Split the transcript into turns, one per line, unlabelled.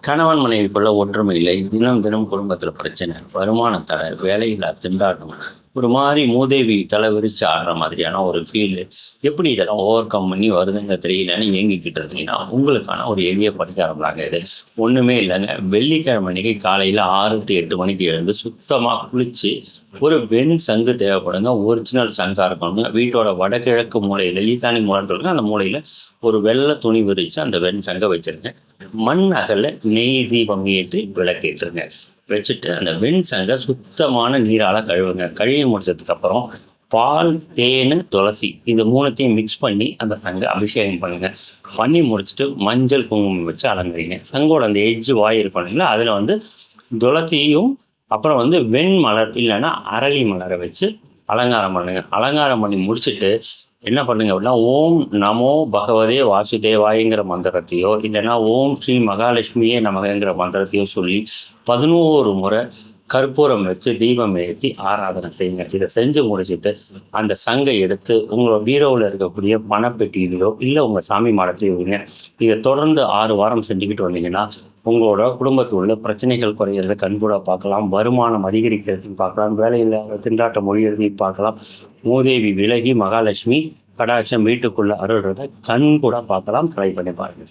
கணவன் மனைவிக்குள்ள ஒற்றுமை இல்லை. தினம் தினம் குடும்பத்தில் பிரச்சனை. வருமான வேலையில்லா திண்டாட்டம். ஒரு மாதிரி மூதேவி தலை விரிச்சு ஆடுற மாதிரியான ஒரு ஃபீலு எப்படி இதெல்லாம் ஓவர் கம் பண்ணி வருதுங்க தெரியலன்னு இயங்கிக்கிட்டு இருந்தீங்கன்னா உங்களுக்கான ஒரு எளிய பரிகாரம் தாங்க இது. ஒன்றுமே இல்லைங்க. வெள்ளிக்கிழமை அன்னைக்கு காலையில் ஆறு டு எட்டு மணிக்கு எழுந்து சுத்தமாக குளித்து ஒரு வெண் சங்கு தேவைப்படுங்க. ஒரிஜினல் சங்காக இருக்கணுங்க வீட்டோட வடகிழக்கு மூலையில் ஈசானி மூலைன்னு அந்த மூலையில் ஒரு வெள்ளை துணி விரித்து அந்த வெண் சங்கை வச்சுருங்க. மண் அகல நெய் தீபம் ஏற்றி விளக்கேற்றுங்க. வச்சுட்டு அந்த வெண் சங்கை சுத்தமான நீரால் கழுவுங்க. கழுவி முடிச்சதுக்கப்புறம் பால் தேன் துளசி இந்த மூணுத்தையும் மிக்ஸ் பண்ணி அந்த சங்கை அபிஷேகம் பண்ணுங்க. பண்ணி முடிச்சுட்டு மஞ்சள் குங்குமம் வச்சு அலங்கரிங்க. சங்கோட அந்த எஜ்ஜு வாய் இருக்கும் அதில் வந்து துளசியும் அப்புறம் வந்து வெண் மலர் இல்லைன்னா அரளி மலரை வச்சு அலங்காரம் பண்ணுங்க. அலங்காரம் பண்ணி முடிச்சுட்டு என்ன பண்ணுங்க அப்படின்னா ஓம் நமோ பகவதே வாசுதேவாயங்கிற மந்திரத்தையோ இல்லைன்னா ஓம் ஸ்ரீ மகாலட்சுமியே நமகங்கிற மந்திரத்தையோ சொல்லி பதினோரு முறை கற்பூரம் வச்சு தீபம் ஏற்றி ஆராதனை செய்யுங்க. இதை செஞ்சு முடிச்சுட்டு அந்த சங்கை எடுத்து உங்களோட பீரோவில் இருக்கக்கூடிய பணப்பெட்டியிலையோ இல்லை உங்கள் சாமி மாடத்திலையோ வைங்க. இதை தொடர்ந்து ஆறு வாரம் செஞ்சுக்கிட்டு வந்தீங்கன்னா உங்களோட குடும்பத்தில் பிரச்சனைகள் குறையிறத கண்கூட பார்க்கலாம் வருமானம் அதிகரிக்கிறதையும் பார்க்கலாம் வேலையில்லாத திண்டாட்டம் மொழியிறதையும் பார்க்கலாம். மூதேவி விலகி மகாலட்சுமி கடாட்சம் வீட்டுக்குள்ள அருள்றத கண் கூட பார்க்கலாம் ட்ரை பண்ணி பாருங்க.